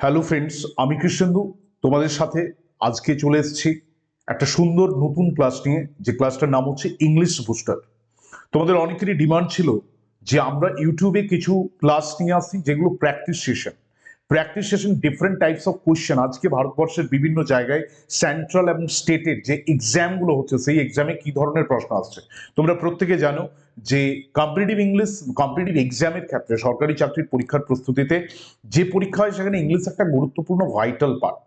Hello friends আমি কৃষ্ণেন্দু। তোমাদের সাথে আজকে চলে এসেছি একটা সুন্দর নতুন ক্লাস নিয়ে, যে ক্লাসটার নাম হচ্ছে ইংলিশ বুস্টার তোমাদের অনেকেরই ডিমান্ড ছিল যে আমরা ইউটিউবে কিছু ক্লাস নিয়ে আসি, যেগুলো practice session practice session different types of question আজকে ভারতবর্ষের বিভিন্ন জায়গায় সেন্ট্রাল এবং স্টেটের যে এক্সামগুলো হচ্ছে, সেই এক্সামে কি ধরনের প্রশ্ন আসছে? তোমরা প্রত্যেকে জানো যে কম্পিটিটিভ ইংলিশ কম্পিটিটিভ এক্সামের ক্ষেত্রে সরকারি চাকরির পরীক্ষার প্রস্তুতিতে যে পরীক্ষা হয় সেখানে ইংলিশ একটা গুরুত্বপূর্ণ ভাইটাল পার্ট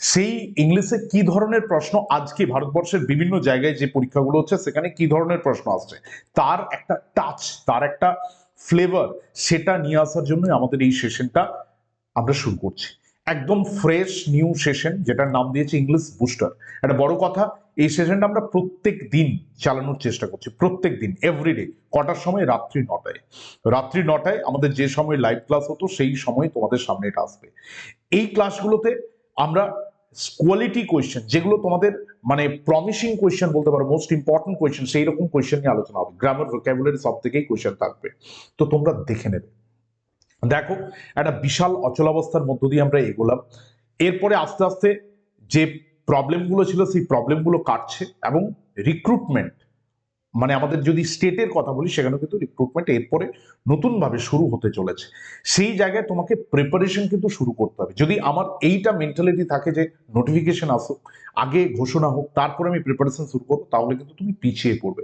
সেই ইংলিশে কি ধরনের প্রশ্ন আজকে ভারতবর্ষের বিভিন্ন জায়গায় যে পরীক্ষাগুলো হচ্ছে সেখানে কি ধরনের প্রশ্ন আসছে? তার একটা টাচ তার একটা ফ্লেভার সেটা নিয়ে আসার জন্য আমাদের এই সেশনটা আমরা শুরু করছি। একদম ফ্রেশ নিউ সেশন যেটার নাম দিয়েছে ইংলিশ বুস্টার একটা বড় কথা এই সেশনটা আমরা প্রত্যেক দিন চালানোর চেষ্টা করছি, প্রত্যেক দিন এভরিডে কটার সময়? রাত্রি নটায়। রাত্রি নটায় আমাদের যে সময় লাইভ ক্লাস হতো, সেই সময় তোমাদের সামনে এটা আসবে। এই ক্লাসগুলোতে আমরা কোয়ালিটি কোয়েশ্চেন যেগুলো তোমাদের মানে প্রমিসিং কোয়েশ্চেন বলতে পারো মোস্ট ইম্পর্টেন্ট কোয়েশ্চেন সেই রকম কোয়েশ্চেন নিয়ে আলোচনা হবে। গ্রামার ভোক্যাবুলারি সব থেকেই কোয়েশ্চেন থাকবে। তো তোমরা দেখে নেবে। দেখো, একটা বিশাল অচলাবস্থার মধ্য দিয়ে আমরা এগোলাম। এরপরে আস্তে আস্তে যে প্রবলেমগুলো ছিল, সেই প্রবলেমগুলো কাটছে এবং রিক্রুটমেন্ট মানে আমাদের যদি স্টেটের কথা বলি সেখানে কিন্তু রিক্রুটমেন্ট এরপরে নতুনভাবে শুরু হতে চলেছে। সেই জায়গায় তোমাকে প্রিপারেশন কিন্তু শুরু করতে হবে। যদি আমার এইটা মেন্টালিটি থাকে যে নোটিফিকেশন আসুক, আগে ঘোষণা হোক, তারপরে আমি প্রিপারেশন শুরু করব, তাহলে কিন্তু তুমি পিছিয়ে পড়বে।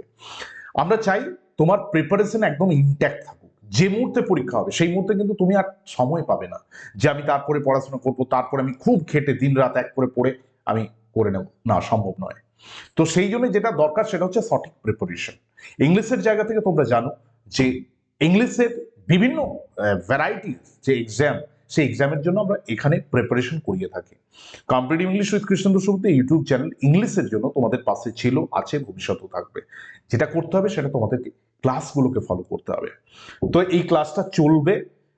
আমরা চাই তোমার প্রিপারেশন একদম ইনট্যাক্ট থাকুক। যে মুহূর্তে পরীক্ষা হবে, সেই মুহূর্তে কিন্তু তুমি আর সময় পাবে না যে আমি তারপরে পড়াশোনা করব, তারপরে আমি খুব খেটে দিন রাত এক করে পড়ে আমি করে নেব। না, সম্ভব নয়। তো সেই জন্য যেটা দরকার সেটা হচ্ছে সঠিক প্রিপারেশন ইংলিশের জায়গা থেকে তোমরা জানো যে ইংলিশের বিভিন্ন ভ্যারাইটি যে এক্সাম সেই এক্সামের জন্য আমরা এখানে প্রিপারেশন করিয়ে থাকি। Competitive English with Krishnendu Subrata YouTube channel ইংলিশের জন্য তোমাদের পাশে ছিল, আছে, ভবিষ্যতেও থাকবে। যেটা করতে হবে সেটা তোমাদেরকে ক্লাসগুলোকে ফলো করতে হবে। তো এই ক্লাসটা চলবে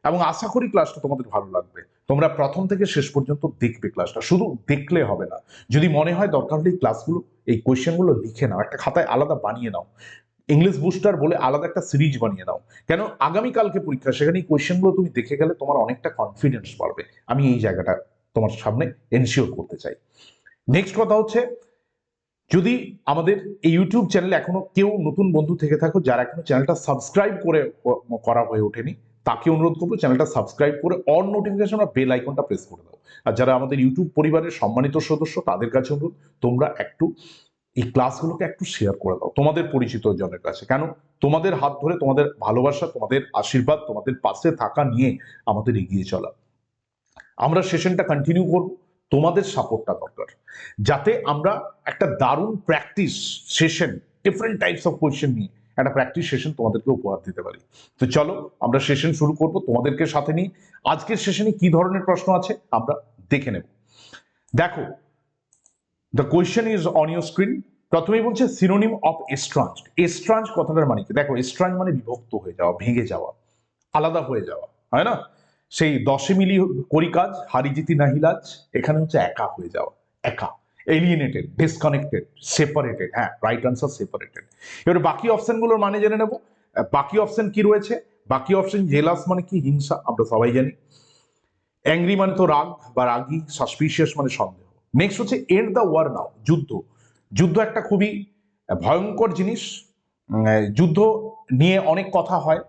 এবং আশা করি ক্লাসটা তোমাদের ভালো লাগবে। তোমরা প্রথম থেকে শেষ পর্যন্ত দেখবে ক্লাসটা শুধু দেখলে হবে না। যদি মনে হয় দরকার হলে এই ক্লাসগুলো এই কোয়েশ্চেনগুলো লিখে নাও। একটা খাতায় আলাদা বানিয়ে নাও। ইংলিশ বুস্টার বলে আলাদা একটা সিরিজ বানিয়ে নাও। কেন? আগামীকালকে পরীক্ষা, সেখানে এই কোয়েশ্চেনগুলো তুমি দেখে গেলে তোমার অনেকটা কনফিডেন্স বাড়বে। আমি এই জায়গাটা তোমার সামনে এনশিওর করতে চাই। নেক্সট কথা হচ্ছে, যদি আমাদের এই ইউটিউব চ্যানেলে এখনও কেউ নতুন বন্ধু থেকে থাকো, যারা এখনও চ্যানেলটা সাবস্ক্রাইব করে করা হয়ে ওঠেনি তাকে অনুরোধ করব চ্যানেলটা সাবস্ক্রাইব করে অল নোটিফিকেশন আর বেল আইকনটা প্রেস করে দাও। আর যারা আমাদের ইউটিউব পরিবারের সম্মানিত সদস্য, তাদের কাছে অনুরোধ, তোমরা একটু এই ক্লাসগুলোকে একটু শেয়ার করে দাও। তোমাদের পরিচিত জনের কাছে। কেন? তোমাদের হাত ধরে, তোমাদের ভালোবাসা, তোমাদের আশীর্বাদ, তোমাদের পাশে থাকা নিয়ে আমাদের এগিয়ে চলা। আমরা সেশনটা কন্টিনিউ করব। তোমাদের সাপোর্টটা দরকার। যাতে আমরা একটা দারুণ practice session different types of question নিয়ে একটা প্র্যাকটিস সেশন তোমাদেরকে উপহার দিতে পারি। তো চলো, আমরা সেশন শুরু করব, তোমাদেরকে সাথে নিয়ে আজকের সেশনে কি ধরনের প্রশ্ন আছে, আমরা দেখে নেব। দেখো the question is on your screen প্রথমেই বলছে সিনোনিম অফ এস্ট্রাঞ্জ এস্ট্রাঞ্জ কথাটার মানে কি? দেখো এস্ট্রাঞ্জ মানে বিভক্ত হয়ে যাওয়া, ভেঙে যাওয়া, আলাদা হয়ে যাওয়া, হয় না? সেই দশে মিলি করি কাজ হারিজিতি নাহিলাজ এখানে হচ্ছে একা হয়ে যাওয়া, একা। এলিয়েনেটেড ডিসকানেক্টেড সেপারেটেড হ্যাঁ রাইট আনসার সেপারেটেড এবার বাকি অপশনগুলোর মানে জেনে নেব। বাকি অপশন কি রয়েছে? বাকি অপশন জেলাস মানে কি? হিংসা, আমরা সবাই জানি। অ্যাংরি মানে তো রাগ বা রাগী সাসপিশিয়াস মানে সন্দেহ। নেক্সট হচ্ছে এন্ড দ্য ওয়ার নাও যুদ্ধ। যুদ্ধ একটা খুবই ভয়ঙ্কর জিনিস। যুদ্ধ নিয়ে অনেক কথা হয়।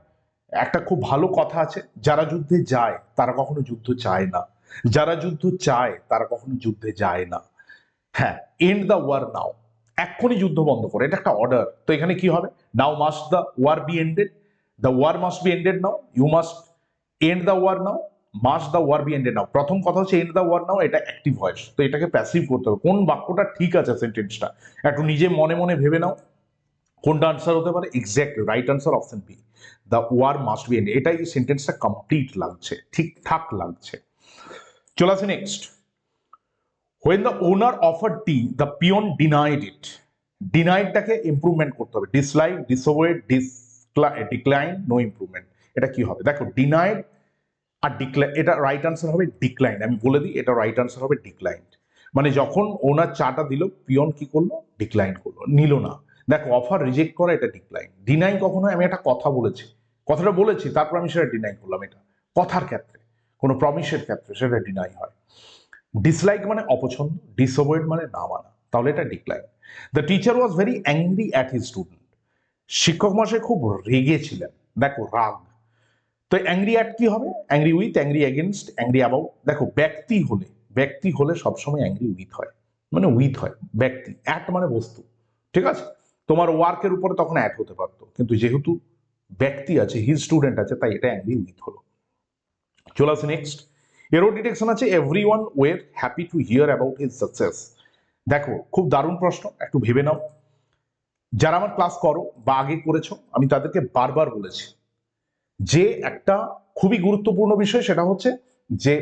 একটা খুব ভালো কথা আছে, যারা যুদ্ধে যায়, তারা কখনো যুদ্ধ চায় না। যারা যুদ্ধ চায়, তারা কখনো যুদ্ধে যায় না। হ্যাঁ এন্ড দ্য ওয়ার নাও এক্ষুনি যুদ্ধ বন্ধ করে, এটা একটা অর্ডার তো এখানে কি হবে? Now must the war be ended the war must be ended now you must end the war now must the war be ended now প্রথম কথা হচ্ছে এন্ড দ্য ওয়ার নাও এটা অ্যাক্টিভ ভয়েস তো এটাকে প্যাসিভ করতে হবে। কোন বাক্যটা ঠিক আছে সেন্টেন্সটা একটু নিজে মনে মনে ভেবে নাও। কোনটা আনসার হতে পারে? Exact right answer option B the war must be end এটাই সেন্টেন্সটা কমপ্লিট লাগছে, ঠিকঠাক লাগছে। চলে আসে next when the owner offer tea the peon denied it ডিনাইডটাকে improvement করতে হবে। Dislike dissuade decline no improvement এটা কি হবে? দেখো ডিনাইড আর ডিক্লাইন এটা রাইট আনসার হবে ডিক্লাইন আমি বলে দিই, এটা রাইট আনসার হবে ডিক্লাইন মানে যখন ওনার চাটা দিল পিয়ন কি করল? ডিক্লাইন করল। নিল না। দেখো অফার রিজেক্ট করা, এটা ডিক্লাইন ডিনাই কখনো, আমি একটা কথা বলেছি। কথাটা বলেছি, তারপর আমি সেটা ডিনাই করলাম এটা। কথার ক্ষেত্রে, কোনো প্রমিসের ক্ষেত্রে সেটা ডিনাই হয়। ডিসলাইক মানে অপছন্দ ডিসঅভয়েড মানে না মানা। তাহলে এটা decline the teacher was very angry at his student শিক্ষক মশাই খুব রেগে ছিলেন। দেখো, রাগ। তো অ্যাংরি অ্যাট কি হবে? Angry with angry against angry about দেখো, ব্যক্তি হলে ব্যক্তি হলে সবসময় অ্যাংরি উইথ হয়। মানে উইথ হয়, ব্যক্তি। অ্যাট মানে বস্তু। ঠিক আছে? তোমার ওয়ার্কের উপরে তখন অ্যাট হতে পারতো। কিন্তু যেহেতু ব্যক্তি আছে হিজ স্টুডেন্ট আছে, তাই এটা অ্যাংরি উইথ হলো। চলে আসে নেক্সট এরো ডিটেকশন আছে every one were happy to hear about his success দেখো, খুব দারুণ প্রশ্ন, একটু ভেবে নাও। যারা আমার ক্লাস করো বা আগে করেছ, আমি তাদেরকে বারবার বলেছি, যে একটা খুবই গুরুত্বপূর্ণ বিষয় সেটা হচ্ছে যে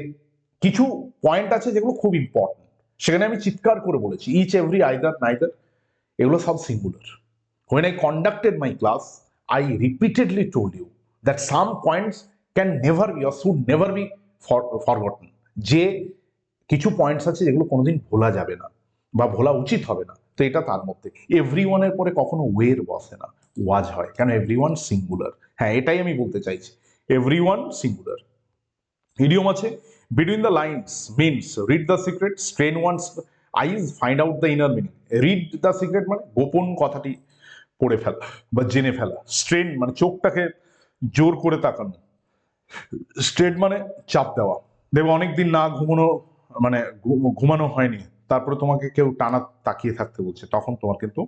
কিছু পয়েন্ট আছে যেগুলো খুব ইম্পর্টেন্ট সেখানে আমি চিৎকার করে বলেছি ইচ এভরি আইদার নাইদার এগুলো সব singular when I conducted my class I repeatedly told you that some points can never be or should never be forgotten, যে কিছু পয়েন্টস আছে যেগুলো কোনোদিন ভোলা যাবে না বা ভোলা উচিত হবে না, তো এটা তার মধ্যে। এভরি ওয়ানের পরে কখনো ওয়ের বসে না ওয়াজ হয়, কেন এভরি ওয়ান সিঙ্গুলার হ্যাঁ এটাই আমি বলতে চাইছি। এভরি ওয়ান সিঙ্গুলার ইডিয়ম আছে between the lines means read the secret strain one's eyes find out the inner meaning read the secret মানে গোপন কথাটি পড়ে ফেলা বা জেনে ফেলা। স্ট্রেন মানে চোখটাকে জোর করে তাকানো। স্ট্রেট মানে চাপ দেওয়া। দেখবে অনেকদিন না ঘুমানো মানে ঘুমানো হয়নি। তারপরে তোমাকে কেউ টানা তাকিয়ে থাকতে বলছে। তখন তোমার কিন্তু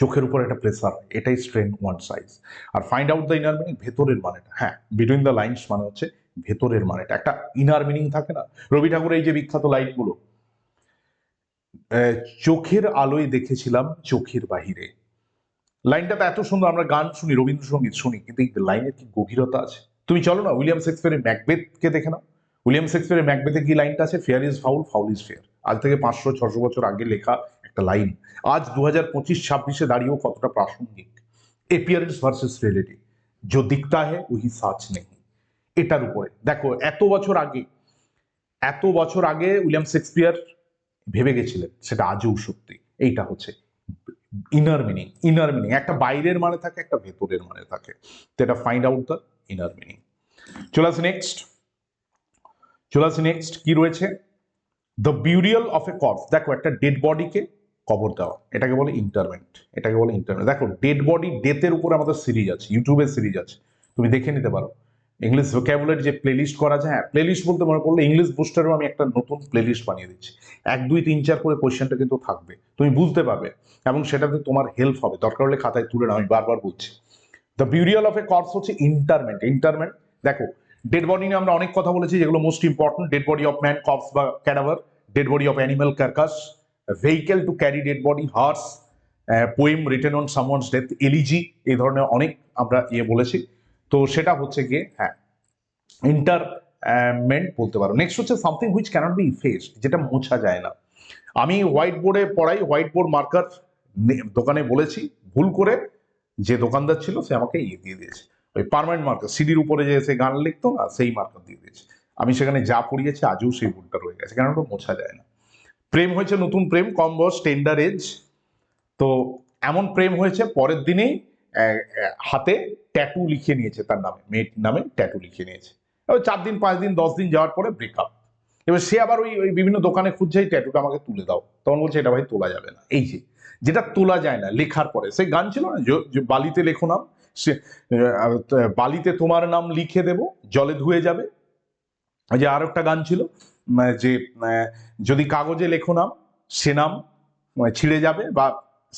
চোখের উপর একটা প্রেসার এটাই strain one's eyes R find out the inner meaning ভেতরের মানেটা। হ্যাঁ বিটুইন দ্য লাইন্স মানে হচ্ছে ভেতরের মানেটা। একটা ইনার মিনিং থাকে না? রবি ঠাকুরের এই যে বিখ্যাত লাইনগুলো চোখের আলোয় দেখেছিলাম চোখের বাহিরে। লাইনটা তো এত সুন্দর, আমরা গান শুনি, রবীন্দ্রসঙ্গীত শুনি, কিন্তু এই লাইনের কি গভীরতা আছে? তুমি চলো না, উইলিয়াম শেক্সপিয়ারের ম্যাকবেথকে দেখে নাও। উইলিয়াম শেক্সপিয়ারের ম্যাকবেথে কি লাইনটা আছে? Fair is foul foul is fair আজ থেকে পাঁচশো, ছশো বছর আগে লেখা একটা লাইন। আজ দু হাজার পঁচিশ, ছাব্বিশে দাঁড়িয়েও কতটা প্রাসঙ্গিক? এপিয়ারেন্স ভার্সেস রিয়েলিটি যে দিকটা হে ওই সাচ নেই। এটার উপরে। দেখো, এত বছর আগে, এত বছর আগে উইলিয়াম শেক্সপিয়ার ভেবে গেছিলেন, সেটা আজও সত্যি। এইটা হচ্ছে ইনার মিনিং ইনার মিনিং একটা বাইরের মানে থাকে, একটা ভেতরের মানে থাকে। তো এটা find out the inner meaning চলে আসি নেক্সট চলে আসি নেক্সট কি রয়েছে? The burial of a corpse দেখো, একটা ডেড বডিকে কবর দেওয়া। এটাকে বলে ইন্টারমেন্ট এটাকে বলে ইন্টারমেন্ট দেখো ডেড বডি ডেথের উপরে আমাদের সিরিজ আছে ইউটিউবের সিরিজ আছে। তুমি দেখে নিতে পারো। ইংলিশ ভোক্যাবুলারি যে প্লেলিস্ট করা যায় হ্যাঁ প্লেলিস্ট বলতে মনে পড়ল ইংলিশ বুস্টারও আমি একটা নতুন প্লেলিস্ট বানিয়ে দিচ্ছি। এক, দুই, তিন, চার করে কোয়েশ্চেনটা কিন্তু থাকবে। তুমি বুঝতে পারবে এবং সেটাতে তোমার হেল্প হবে। দরকার হলে খাতায় তুলে নাও, আমি বারবার বলছি। The burial of a corpse হচ্ছে ইন্টারমেন্ট ইন্টারমেন্ট দেখো ডেড বডি নিয়ে আমরা অনেক কথা বলেছি, যেগুলো most important dead body of man corpse বা cadaver dead body of animal carcass vehicle to carry dead body hearse poem written on someone's death elegy এই ধরনের অনেক আমরা ইয়ে বলেছি। তো সেটা হচ্ছে গিয়ে হ্যাঁ ইন্টারমেন্ট বলতে পারো। নেক্সট হচ্ছে something which cannot be effaced যেটা মোছা যায় না। আমি হোয়াইট বোর্ডে পড়াই হোয়াইট বোর্ড মার্কার দোকানে বলেছি, ভুল করে যে দোকানদার ছিল সে আমাকে ইয়ে দিয়ে দিয়েছে। ওই পার্মানেন্ট মার্কার সিডির উপরে যে সে গান লিখতো না, সেই মার্কার দিয়ে দিয়েছে। আমি সেখানে যা পড়িয়েছি, আজও সেই ভুলটা রয়ে গেছে কারণ ওটা মোছা যায় না। প্রেম হয়েছে নতুন প্রেম, কম বয়স টেন্ডার এজ তো এমন প্রেম হয়েছে, পরের দিনেই হাতে ট্যাটু লিখিয়ে নিয়েছে তার নামে, মেয়েটির নামে ট্যাটু লিখিয়ে নিয়েছে। চার দিন, পাঁচ দিন, দশ দিন যাওয়ার পরে ব্রেকআপ এবার সে আবার ওই ওই বিভিন্ন দোকানে খুঁজছে, এই ট্যাটুটা আমাকে তুলে দাও। তখন বলছে, এটা ভাই তোলা যাবে না। এই যে, যেটা তোলা যায় না, লেখার পরে। সেই গান ছিল না বালিতে লেখো নাম, সে বালিতে তোমার নাম লিখে দেব, জলে ধুয়ে যাবে। ওই যে আর একটা গান ছিল যে যদি কাগজে লেখো নাম, সে নাম ছিঁড়ে যাবে বা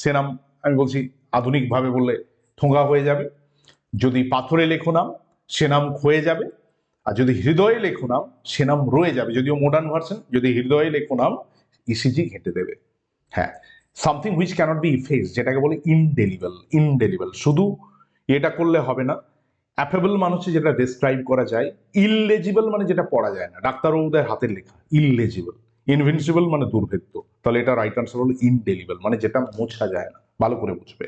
সে নাম, আমি বলছি, আধুনিকভাবে বললে ঠোঙা হয়ে যাবে। যদি পাথরে লেখো নাম, সে নাম ক্ষয়ে যাবে। আর যদি হৃদয়ে লেখো নাম সে নাম রয়ে যাবে। যদিও মডার্ন ভার্সন যদি হৃদয়ে লেখো নাম ইসিজি ঘেঁটে দেবে। হ্যাঁ something which cannot be efface যেটাকে বলে ইনডেলিবল ইনডেলিবল শুধু এটা করলে হবে না অ্যাফেবল মানে হচ্ছে যেটা ডেসক্রাইব করা যায় ইললেজিবল মানে যেটা পড়া যায় না। ডাক্তারবাবুদের হাতের লেখা ইললেজিবল ইনভিনসিবল মানে দুর্ভেদ্য। তাহলে এটা রাইট আনসার হলো ইনডেলিবল মানে যেটা মোছা যায় না, ভালো করে বুঝবে।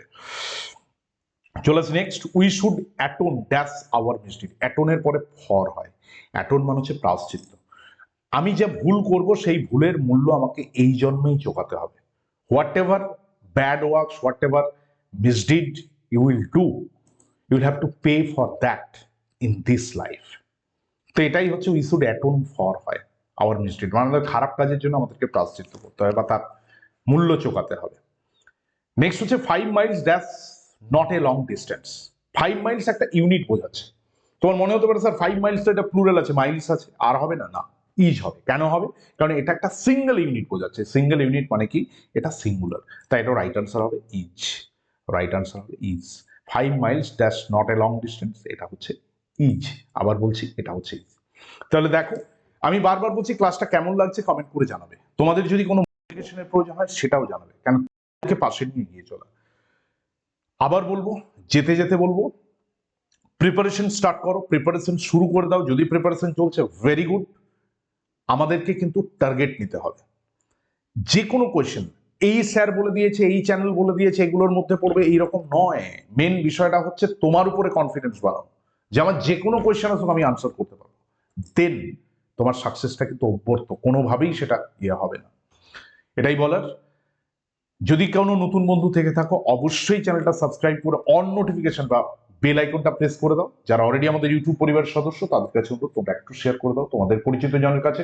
চলে আসি next we should atone dash our mystic অ্যাটোনের পরে ফর হয়। অ্যাটোন মানে হচ্ছে প্রাশ্চিত্য আমি যে ভুল করব, সেই ভুলের মূল্য আমাকে এই জন্মেই চোকাতে হবে। Whatever bad works whatever misdeed you will do you will have to pay for that in this life তো এটাই হচ্ছে উই শুড অ্যাটোন ফর হয় আওয়ার মিসডিড মানে আমাদের খারাপ কাজের জন্য আমাদেরকে প্রাশ্চিত্য করতে হবে বা তার মূল্য চোকাতে হবে। নেক্সট হচ্ছে five miles that's not a long distance five miles একটা ইউনিট বোঝাচ্ছে। তোমার মনে হতে পারে, স্যার ফাইভ মাইলস তো এটা প্লুরাল আছে মাইলস আছে। আর হবে না? না ইজ হবে। কেন হবে? কারণ এটা একটা সিঙ্গেল ইউনিট বোঝাচ্ছে। সিঙ্গেল ইউনিট মানে কি? এটা সিঙ্গুলার তাই এটা রাইট আনসার হবে ইজ রাইট আনসার হবে is five miles dash not a long distance এটা হচ্ছে ইজ আবার বলছি, এটা হচ্ছে ইজ তাহলে দেখো, আমি বারবার বলছি ক্লাসটা কেমন লাগছে কমেন্ট করে জানাবে। তোমাদের যদি কোনো মোটিভেশনের প্রয়োজন হয়, সেটাও জানাবে। কেন? পাশে নিয়ে গিয়ে চলা। আবার বলব, যেতে যেতে বলব প্রিপারেশন স্টার্ট করো প্রিপারেশন শুরু করে দাও, যদি প্রিপারেশন চলছে ভেরি গুড আমাদেরকে কিন্তু টার্গেট নিতে হবে। যে কোনো কোয়েশ্চেন এই স্যার বলে দিয়েছে, এই চ্যানেল বলে দিয়েছে, এগুলোর মধ্যে পড়বে এইরকম নয়। মেন বিষয়টা হচ্ছে তোমার উপরে কনফিডেন্স বাড়াও। যে আমার যে কোনো কোয়েশ্চেন আসুক, আমি আনসার করতে পারব। দেন তোমার সাকসেসটা কিন্তু অভ্যর্থ কোনোভাবেই সেটা ইয়ে হবে না। এটাই বলার। যদি কোনো নতুন বন্ধু থেকে থাকো, অবশ্যই চ্যানেলটা সাবস্ক্রাইব করে অন নোটিফিকেশন বা বেল আইকনটা প্রেস করে দাও। যারা অলরেডি আমাদের ইউটিউব পরিবারের সদস্য, তাদের কাছে কিন্তু তোমরা একটু শেয়ার করে দাও তোমাদের পরিচিত জনের কাছে।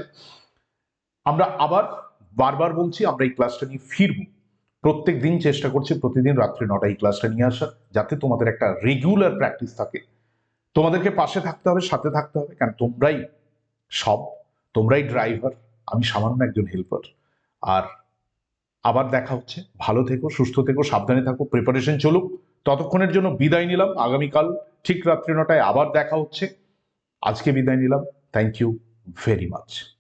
আমরা আবার বারবার বলছি, আমরা এই ক্লাসটা নিয়ে ফিরবো। প্রত্যেক দিন চেষ্টা করছি প্রতিদিন রাত্রে নটা এই ক্লাসটা নিয়ে আসার, যাতে তোমাদের একটা রেগুলার প্র্যাকটিস থাকে। তোমাদেরকে পাশে থাকতে হবে, সাথে থাকতে হবে, কারণ তোমরাই সব, তোমরাই ড্রাইভার আমি সামান্য একজন হেল্পার আর আবার দেখা হচ্ছে। ভালো থেকো, সুস্থ থেকো, সাবধানে থাকো প্রিপারেশন চলুক। ততক্ষণের জন্য বিদায় নিলাম। আগামীকাল ঠিক রাত্রি নটায় আবার দেখা হচ্ছে। আজকে বিদায় নিলাম। Thank you very much